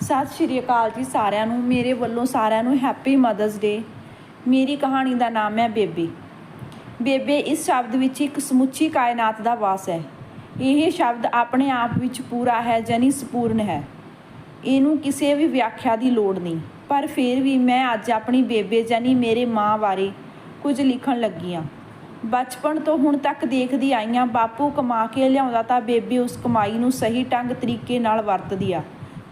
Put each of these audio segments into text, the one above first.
ਸਤਿ ਸ਼੍ਰੀ ਅਕਾਲ ਜੀ ਸਾਰਿਆਂ ਨੂੰ। ਮੇਰੇ ਵੱਲੋਂ ਸਾਰਿਆਂ ਨੂੰ ਹੈਪੀ ਮਦਰਸ ਡੇ ਮੇਰੀ ਕਹਾਣੀ ਦਾ ਨਾਮ ਹੈ ਬੇਬੇ। ਬੇਬੇ, ਇਸ ਸ਼ਬਦ ਵਿੱਚ ਇੱਕ ਸਮੁੱਚੀ ਕਾਇਨਾਤ ਦਾ ਵਾਸ ਹੈ। ਇਹ ਸ਼ਬਦ ਆਪਣੇ ਆਪ ਵਿੱਚ ਪੂਰਾ ਹੈ ਜਨੀ ਸੰਪੂਰਨ ਹੈ। ਇਹਨੂੰ ਕਿਸੇ ਵੀ ਵਿਆਖਿਆ ਦੀ ਲੋੜ ਨਹੀਂ। ਪਰ ਫਿਰ ਵੀ ਮੈਂ ਅੱਜ ਆਪਣੀ ਬੇਬੇ ਜਨੀ ਮੇਰੇ ਮਾਂ ਬਾਰੇ ਕੁਝ ਲਿਖਣ ਲੱਗੀ ਹਾਂ। ਬਚਪਨ ਤੋਂ ਹੁਣ ਤੱਕ ਦੇਖਦੀ ਆਈਆਂ ਬਾਪੂ ਕਮਾ ਕੇ ਲਿਆਉਂਦਾ ਤਾਂ ਬੇਬੇ ਉਸ ਕਮਾਈ ਨੂੰ ਸਹੀ ਢੰਗ ਤਰੀਕੇ ਨਾਲ ਵਰਤਦੀ ਆ।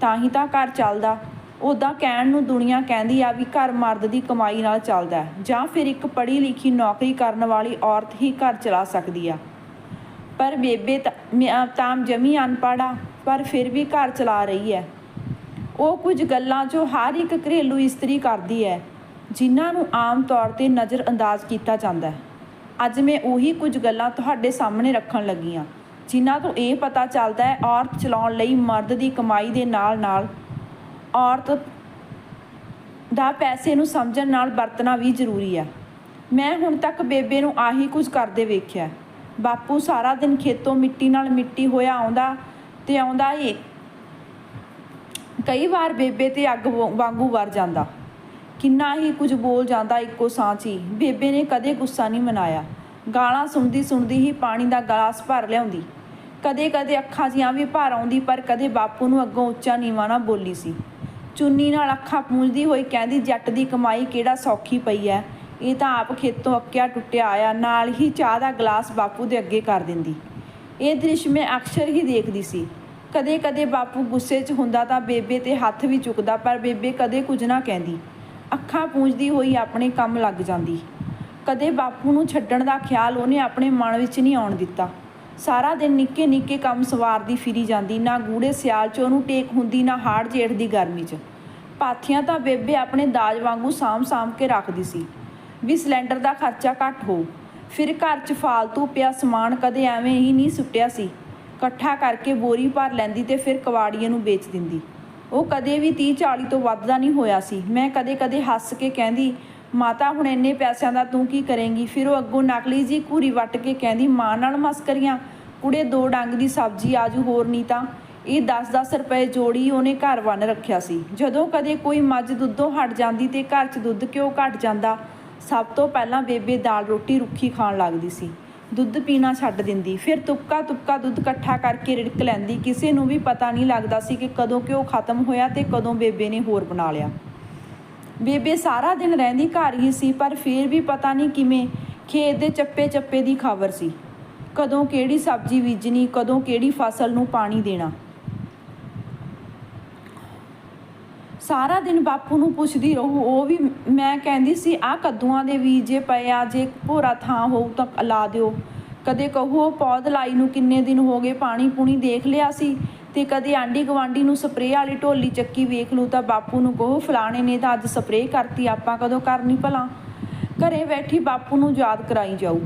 ਤਾਂ ਹੀ ਤਾਂ ਘਰ ਚੱਲਦਾ। ਉਦਾਂ ਕਹਿਣ ਨੂੰ ਦੁਨੀਆ ਕਹਿੰਦੀ ਆ ਵੀ ਘਰ ਮਰਦ ਦੀ ਕਮਾਈ ਨਾਲ ਚੱਲਦਾ ਜਾਂ ਫਿਰ ਇੱਕ ਪੜ੍ਹੀ ਲਿਖੀ ਨੌਕਰੀ ਕਰਨ ਵਾਲੀ ਔਰਤ ਹੀ ਘਰ ਚਲਾ ਸਕਦੀ ਆ। ਪਰ ਬੇਬੇ ਤਾਂ ਮੈਂ ਤਾਂ ਜਮੀ ਅਨਪੜ੍ਹ ਆ, ਪਰ ਫਿਰ ਵੀ ਘਰ ਚਲਾ ਰਹੀ ਹੈ। ਉਹ ਕੁਝ ਗੱਲਾਂ ਜੋ ਹਰ ਇੱਕ ਘਰੇਲੂ ਇਸਤਰੀ ਕਰਦੀ ਹੈ, ਜਿਨ੍ਹਾਂ ਨੂੰ ਆਮ ਤੌਰ ਤੇ ਨਜ਼ਰ ਅੰਦਾਜ਼ ਕੀਤਾ ਜਾਂਦਾ ਹੈ। ਅੱਜ ਮੈਂ ਉਹੀ ਕੁਝ ਗੱਲਾਂ ਤੁਹਾਡੇ ਸਾਹਮਣੇ ਰੱਖਣ ਲੱਗੀ ਹਾਂ। ਜਿਨ੍ਹਾਂ ਤੋਂ ਇਹ ਪਤਾ ਚੱਲਦਾ ਹੈ, ਔਰਤ ਚਲਾਉਣ ਲਈ ਮਰਦ ਦੀ ਕਮਾਈ ਦੇ ਨਾਲ-ਨਾਲ ਔਰਤ ਦਾ ਪੈਸੇ ਨੂੰ ਸਮਝਣ ਨਾਲ ਵਰਤਣਾ ਵੀ ਜ਼ਰੂਰੀ ਹੈ। ਮੈਂ ਹੁਣ ਤੱਕ ਬੇਬੇ ਨੂੰ ਆਹੀ ਕੁਝ ਕਰਦੇ ਵੇਖਿਆ। ਬਾਪੂ ਸਾਰਾ ਦਿਨ ਖੇਤੋਂ ਮਿੱਟੀ ਨਾਲ ਮਿੱਟੀ ਹੋਇਆ ਆਉਂਦਾ ਤੇ ਆਉਂਦਾ ਏ। ਕਈ ਵਾਰ ਬੇਬੇ ਤੇ ਅੱਗ ਵਾਂਗੂ ਵਰ ਜਾਂਦਾ। ਕਿੰਨਾ ਹੀ ਕੁਝ ਬੋਲ ਜਾਂਦਾ ਇੱਕੋ ਸਾਹ ਹੀ। ਬੇਬੇ ਨੇ ਕਦੇ ਗੁੱਸਾ ਨਹੀਂ ਮਨਾਇਆ। ਗਾਲਾਂ ਸੁਣਦੀ ਸੁਣਦੀ ਹੀ ਪਾਣੀ ਦਾ ਗਲਾਸ ਭਰ ਲਿਆਉਂਦੀ। ਕਦੇ ਕਦੇ ਅੱਖਾਂ ਜੀਆਂ ਵੀ ਭਾਰ ਆਉਂਦੀ, ਪਰ ਕਦੇ ਬਾਪੂ ਨੂੰ ਅੱਗੋਂ ਉੱਚਾ ਨੀਵਾਂ ਨਾ ਬੋਲੀ ਸੀ। ਚੁੰਨੀ ਨਾਲ ਅੱਖਾਂ ਪੂੰਝਦੀ ਹੋਈ ਕਹਿੰਦੀ, ਜੱਟ ਦੀ ਕਮਾਈ ਕਿਹੜਾ ਸੌਖੀ ਪਈ ਐ? ਇਹ ਤਾਂ ਆਪ ਖੇਤੋਂ ਅੱਕਿਆ ਟੁੱਟਿਆ ਆਇਆ, ਨਾਲ ਹੀ ਚਾਹ ਦਾ ਗਲਾਸ ਬਾਪੂ ਦੇ ਅੱਗੇ ਕਰ ਦਿੰਦੀ। ਇਹ ਦ੍ਰਿਸ਼ ਮੈਂ ਅਕਸਰ ਹੀ ਦੇਖਦੀ ਸੀ। ਕਦੇ ਕਦੇ ਬਾਪੂ ਗੁੱਸੇ 'ਚ ਹੁੰਦਾ ਤਾਂ ਬੇਬੇ ਤੇ ਹੱਥ ਵੀ ਚੁੱਕਦਾ, ਪਰ ਬੇਬੇ ਕਦੇ ਕੁਝ ਨਾ ਕਹਿੰਦੀ। ਅੱਖਾਂ ਪੂੰਝਦੀ ਹੋਈ ਆਪਣੇ ਕੰਮ ਲੱਗ ਜਾਂਦੀ। ਕਦੇ ਬਾਪੂ ਨੂੰ ਛੱਡਣ ਦਾ ਖਿਆਲ ਉਹਨੇ ਆਪਣੇ ਮਨ ਵਿੱਚ ਨਹੀਂ ਆਉਣ ਦਿੱਤਾ। ਸਾਰਾ ਦਿਨ ਨਿੱਕੇ ਨਿੱਕੇ ਕੰਮ ਸਵਾਰਦੀ ਫਿਰੀ ਜਾਂਦੀ, ਨਾ ਗੂੜੇ ਸਿਆਲ 'ਚ ਉਹਨੂੰ ਟੇਕ ਹੁੰਦੀ, ਨਾ ਹਾੜ ਜੇਠ ਦੀ ਗਰਮੀ 'ਚ। ਪਾਥੀਆਂ ਤਾਂ ਬੇਬੇ ਆਪਣੇ ਦਾਜ ਵਾਂਗੂ ਸਾਂਭ-ਸਾਂਭ ਕੇ ਰੱਖਦੀ ਸੀ। ਵੀ ਸਿਲੰਡਰ ਦਾ ਖਰਚਾ ਘੱਟ ਹੋ ਫਿਰ ਘਰ 'ਚ ਫਾਲਤੂ ਪਿਆ ਸਮਾਨ ਕਦੇ ਐਵੇਂ ਹੀ ਨਹੀਂ ਸੁੱਟਿਆ ਸੀ। ਇਕੱਠਾ ਕਰਕੇ ਬੋਰੀ ਭਰ ਲੈਂਦੀ ਤੇ ਫਿਰ ਕਵਾੜੀਏ ਨੂੰ ਵੇਚ ਦਿੰਦੀ। ਉਹ ਕਦੇ ਵੀ 30 40 ਤੋਂ ਵੱਧ ਦਾ ਨਹੀਂ ਹੋਇਆ ਸੀ। ਮੈਂ ਕਦੇ ਕਦੇ ਹੱਸ ਕੇ ਕਹਿੰਦੀ ਮਾਤਾ, ਹੁਣ ਇੰਨੇ ਪੈਸਿਆਂ ਦਾ ਤੂੰ ਕੀ ਕਰੇਂਗੀ? ਫਿਰ ਉਹ ਅੱਗੋਂ ਨਕਲੀ ਜੀ ਘੂਰੀ ਵੱਟ ਕੇ ਕਹਿੰਦੀ, ਮਾਂ ਨਾਲ ਮਸਕਰੀਆਂ ਕੁੜੇ ਦੋ ਡੰਗ ਦੀ ਸਬਜ਼ੀ, ਆਜੂ ਹੋਰ ਨਹੀਂ ਤਾਂ। ਇਹ 10-10 ਰੁਪਏ ਜੋੜੀ ਉਹਨੇ ਘਰ ਵੰਨ ਰੱਖਿਆ ਸੀ। ਜਦੋਂ ਕਦੇ ਕੋਈ ਮੱਝ ਦੁੱਧੋਂ ਹਟ ਜਾਂਦੀ ਤੇ ਘਰ 'ਚ ਦੁੱਧ ਕਿਉਂ ਘਟ ਜਾਂਦਾ, ਸਭ ਤੋਂ ਪਹਿਲਾਂ ਬੇਬੇ ਦਾਲ ਰੋਟੀ ਰੁੱਖੀ ਖਾਣ ਲੱਗਦੀ ਸੀ। ਦੁੱਧ ਪੀਣਾ ਛੱਡ ਦਿੰਦੀ। ਫਿਰ ਤੁਪਕਾ ਤੁਪਕਾ ਦੁੱਧ ਇਕੱਠਾ ਕਰਕੇ ਰਿੜਕ ਲੈਂਦੀ। ਕਿਸੇ ਨੂੰ ਵੀ ਪਤਾ ਨਹੀਂ ਲੱਗਦਾ ਸੀ ਕਿ ਕਦੋਂ ਕਿਉਂ ਖਤਮ ਹੋਇਆ ਤੇ ਕਦੋਂ ਬੇਬੇ ਨੇ ਹੋਰ ਬਣਾ ਲਿਆ। ਬੇਬੇ ਸਾਰਾ ਦਿਨ ਰਹਿੰਦੀ ਘਰ ਹੀ ਸੀ, ਪਰ ਫਿਰ ਵੀ ਪਤਾ ਨਹੀਂ ਕਿਵੇਂ ਖੇਤ ਦੇ ਚੱਪੇ ਚੱਪੇ ਦੀ ਖਬਰ ਸੀ। ਕਦੋਂ ਕਿਹੜੀ ਸਬਜ਼ੀ ਬੀਜਣੀ, ਕਦੋਂ ਕਿਹੜੀ ਫਸਲ ਨੂੰ ਪਾਣੀ ਦੇਣਾ। ਸਾਰਾ ਦਿਨ ਬਾਪੂ ਨੂੰ ਪੁੱਛਦੀ ਰਹੂ, ਉਹ ਵੀ ਮੈਂ ਕਹਿੰਦੀ ਸੀ ਆ ਕੱਦੂਆਂ ਦੇ ਬੀਜ ਜੇ ਪਏ ਆ, ਜੇ ਭੋਰਾ ਥਾਂ ਹੋਊ ਤਾਂ ਲਾ ਦਿਓ। ਕਦੇ ਕਹੋ ਪੌਦ ਲਾਈ ਨੂੰ ਕਿੰਨੇ ਦਿਨ ਹੋ ਗਏ ਪਾਣੀ ਪੂਣੀ ਦੇਖ ਲਿਆ ਸੀ। ਤੇ ਕਦੇ ਆਂਢੀ ਗਵਾਂਢੀ ਨੂੰ ਸਪਰੇਅ ਵਾਲੀ ਢੋਲੀ ਚੱਕੀ ਵੇਖ ਲੂ ਤਾਂ ਬਾਪੂ ਨੂੰ ਕਹੋ, ਫਲਾਣੇ ਨੇ ਤਾਂ ਅੱਜ ਸਪਰੇਅ ਕਰਤੀ, ਆਪਾਂ ਕਦੋਂ ਕਰਨੀ ਭਲਾ? ਘਰੇ ਬੈਠੀ ਬਾਪੂ ਨੂੰ ਯਾਦ ਕਰਾਈ ਜਾਊ।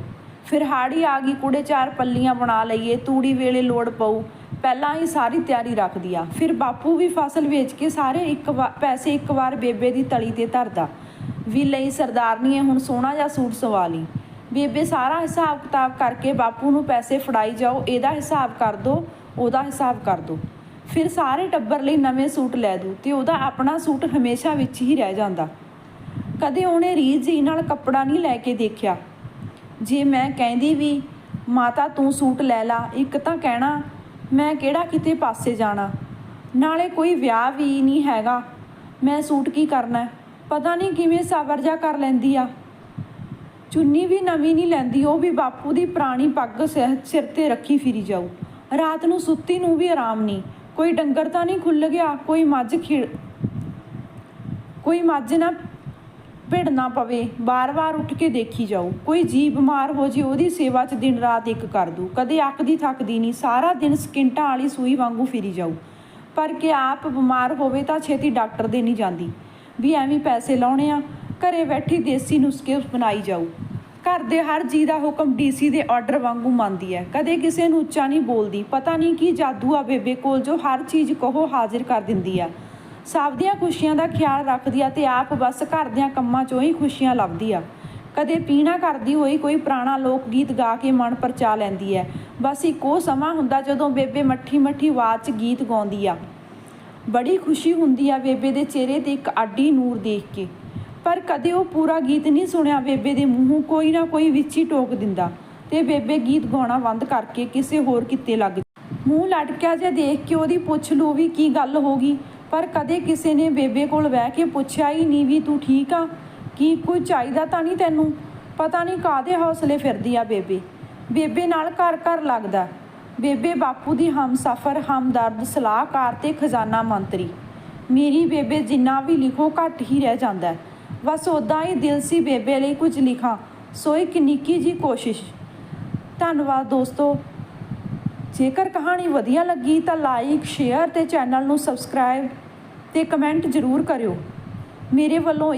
ਫਿਰ ਹਾੜੀ ਆ ਗਈ, ਕੁੜੇ ਚਾਰ ਪੱਲੀਆਂ ਬਣਾ ਲਈਏ, ਤੂੜੀ ਵੇਲੇ ਲੋੜ ਪਊ, ਪਹਿਲਾਂ ਹੀ ਸਾਰੀ ਤਿਆਰੀ ਰੱਖਦੀ ਆ ਫਿਰ ਬਾਪੂ ਵੀ ਫਸਲ ਵੇਚ ਕੇ ਸਾਰੇ ਇੱਕ ਵਾ- ਪੈਸੇ ਇੱਕ ਵਾਰ ਬੇਬੇ ਦੀ ਤਲੀ ਤੇ ਧਰਦਾ। ਵੀ ਲਈ ਸਰਦਾਰਨੀ ਹੁਣ ਸੋਹਣਾ ਜਿਹਾ ਸੂਟ ਸਵਾ ਲਈ। ਬੇਬੇ ਸਾਰਾ ਹਿਸਾਬ ਕਿਤਾਬ ਕਰਕੇ ਬਾਪੂ ਨੂੰ ਪੈਸੇ ਫੜਾਈ ਜਾਓ ਇਹਦਾ ਹਿਸਾਬ ਕਰ ਦੋ ਉਹਦਾ ਹਿਸਾਬ ਕਰ ਦੋ। ਫਿਰ ਸਾਰੇ ਟੱਬਰ ਲਈ ਨਵੇਂ ਸੂਟ ਲੈ ਦੂ ਤੇ ਉਹਦਾ ਆਪਣਾ ਸੂਟ ਹਮੇਸ਼ਾ ਵਿੱਚ ਹੀ ਰਹਿ ਜਾਂਦਾ। ਕਦੇ ਉਹਨੇ ਰੀਝ ਜੀ ਨਾਲ ਕੱਪੜਾ ਨਹੀਂ ਲੈ ਕੇ ਦੇਖਿਆ। ਜੇ ਮੈਂ ਕਹਿੰਦੀ ਵੀ, ਮਾਤਾ ਤੂੰ ਸੂਟ ਲੈ ਲਾ, ਇੱਕ ਤਾਂ ਕਹਿਣਾ, ਮੈਂ ਕਿਹੜਾ ਕਿਤੇ ਪਾਸੇ ਜਾਣਾ? ਨਾਲੇ ਕੋਈ ਵਿਆਹ ਵੀ ਨਹੀਂ ਹੈਗਾ। ਮੈਂ ਸੂਟ ਕੀ ਕਰਨਾ? ਪਤਾ ਨਹੀਂ ਕਿਵੇਂ ਸਬਰ ਜਾ ਕਰ ਲੈਂਦੀ ਆ। ਚੁੰਨੀ ਵੀ ਨਵੀਂ ਨਹੀਂ ਲੈਂਦੀ, ਉਹ ਵੀ ਬਾਪੂ ਦੀ ਪੁਰਾਣੀ ਪੱਗ ਸਿਰ ਸਿਰ ਤੇ ਰੱਖੀ ਫਿਰੀ ਜਾਊ। ਰਾਤ ਨੂੰ ਸੁੱਤੀ ਨੂੰ ਵੀ ਆਰਾਮ ਨਹੀਂ। ਕੋਈ ਡੰਗਰ ਤਾਂ ਨਹੀਂ ਖੁੱਲ ਗਿਆ, ਕੋਈ ਮੱਝ ਖਿੜ ਕੋਈ ਮੱਝ ਨਾ ਭਿੜਨਾ ਪਵੇ। ਬਾਰ-ਬਾਰ ਉੱਠ ਕੇ ਦੇਖੀ ਜਾਓ। ਕੋਈ ਜੀ ਬਿਮਾਰ ਹੋ ਜੇ, ਉਹਦੀ ਸੇਵਾ 'ਚ ਦਿਨ ਰਾਤ ਇੱਕ ਕਰ ਦੂ। ਕਦੇ ਅੱਕਦੀ ਥੱਕਦੀ ਨਹੀਂ, ਸਾਰਾ ਦਿਨ ਸਕਿੰਟਾਂ ਵਾਲੀ ਸੂਈ ਵਾਂਗੂ ਫਿਰੀ ਜਾਊ ਪਰ ਕਿ ਆਪ ਬਿਮਾਰ ਹੋਵੇ ਤਾਂ ਛੇਤੀ ਡਾਕਟਰ ਦੇ ਨਹੀਂ ਜਾਂਦੀ। ਵੀ ਐਵੇਂ ਪੈਸੇ ਲਾਉਣੇ ਆ, ਘਰੇ ਬੈਠੀ ਦੇਸੀ ਨੁਸਖੇ ਬਣਾਈ ਜਾਊ ਘਰ ਦੇ ਹਰ ਜੀ ਦਾ ਹੁਕਮ ਡੀਸੀ ਦੇ ਆਰਡਰ ਵਾਂਗੂ ਮੰਨਦੀ ਹੈ। ਕਦੇ ਕਿਸੇ ਨੂੰ ਉੱਚਾ ਨਹੀਂ ਬੋਲਦੀ। ਪਤਾ ਨਹੀਂ ਕੀ ਜਾਦੂ ਆ ਬੇਬੇ ਕੋਲ ਜੋ ਹਰ ਚੀਜ਼ ਕਹੋ ਹਾਜ਼ਰ ਕਰ ਦਿੰਦੀ ਆ। ਸਭ ਦੀਆਂ ਖੁਸ਼ੀਆਂ ਦਾ ਖਿਆਲ ਰੱਖਦੀ ਆ ਤੇ ਆਪ ਬਸ ਘਰ ਦਿਆਂ ਕੰਮਾਂ 'ਚੋਂ ਹੀ ਖੁਸ਼ੀਆਂ ਲੱਭਦੀ ਆ। ਕਦੇ ਪੀਣਾ ਕਰਦੀ ਹੋਈ ਕੋਈ ਪੁਰਾਣਾ ਲੋਕ ਗੀਤ ਗਾ ਕੇ ਮਨ ਪਰਚਾ ਲੈਂਦੀ ਹੈ। ਬਸ ਇੱਕ ਉਹ ਸਮਾਂ ਹੁੰਦਾ ਜਦੋਂ ਬੇਬੇ ਮੱਠੀ ਮੱਠੀ ਆਵਾਜ਼ 'ਚ ਗੀਤ ਗਾਉਂਦੀ ਆ। ਬੜੀ ਖੁਸ਼ੀ ਹੁੰਦੀ ਆ ਬੇਬੇ ਦੇ ਚਿਹਰੇ ਤੇ ਇੱਕ ਆਡੀ ਨੂਰ ਦੇਖ ਕੇ। ਪਰ ਕਦੇ ਉਹ ਪੂਰਾ ਗੀਤ ਨਹੀਂ ਸੁਣਿਆ। ਬੇਬੇ ਦੇ ਮੂੰਹੋਂ ਕੋਈ ਨਾ ਕੋਈ ਵਿੱਚ ਹੀ ਟੋਕ ਦਿੰਦਾ। ਤੇ ਬੇਬੇ ਗੀਤ ਗਾਉਣਾ ਬੰਦ ਕਰਕੇ ਕਿਸੇ ਹੋਰ ਕਿੱਤੇ ਲੱਗ ਮੂੰਹ ਲਟਕਿਆ ਜਿਹਾ ਦੇਖ ਕੇ ਉਹਦੀ ਪੁੱਛ ਲੂ ਵੀ ਕੀ ਗੱਲ ਹੋ ਗਈ। ਪਰ ਕਦੇ ਕਿਸੇ ਨੇ ਬੇਬੇ ਕੋਲ ਬਹਿ ਕੇ ਪੁੱਛਿਆ ਹੀ ਨਹੀਂ ਵੀ ਤੂੰ ਠੀਕ ਆ? ਕੀ ਕੋਈ ਚਾਹੀਦਾ ਤਾਂ ਨਹੀਂ ਤੈਨੂੰ? ਪਤਾ ਨਹੀਂ ਕਾਦੇ ਹੌਸਲੇ ਫਿਰਦੀ ਆ ਬੇਬੇ। ਬੇਬੇ ਨਾਲ ਘਰ ਘਰ ਲੱਗਦਾ। ਬੇਬੇ ਬਾਪੂ ਦੀ ਹਮਸਫਰ, ਹਮਦਰਦ, ਸਲਾਹਕਾਰ ਤੇ ਖਜ਼ਾਨਾ ਮੰਤਰੀ। ਮੇਰੀ ਬੇਬੇ ਜਿੰਨਾ ਵੀ ਲਿਖੋ ਘੱਟ ਹੀ ਰਹਿ ਜਾਂਦਾ। ਬਸ ਉਦਾਂ ਹੀ ਦਿਲ ਸੀ ਬੇਬੇ ਲਈ ਕੁਝ ਲਿਖਾਂ। ਸੋ ਇੱਕ ਨਿੱਕੀ ਜੀ ਕੋਸ਼ਿਸ਼। ਧੰਨਵਾਦ ਦੋਸਤੋ। ਜੇਕਰ ਕਹਾਣੀ ਵਧੀਆ ਲੱਗੀ ਤਾਂ ਲਾਈਕ ਸ਼ੇਅਰ ਤੇ ਚੈਨਲ ਨੂੰ ਸਬਸਕ੍ਰਾਈਬ ਤੇ ਕਮੈਂਟ ਜ਼ਰੂਰ ਕਰਿਓ। ਮੇਰੇ ਵੱਲੋਂ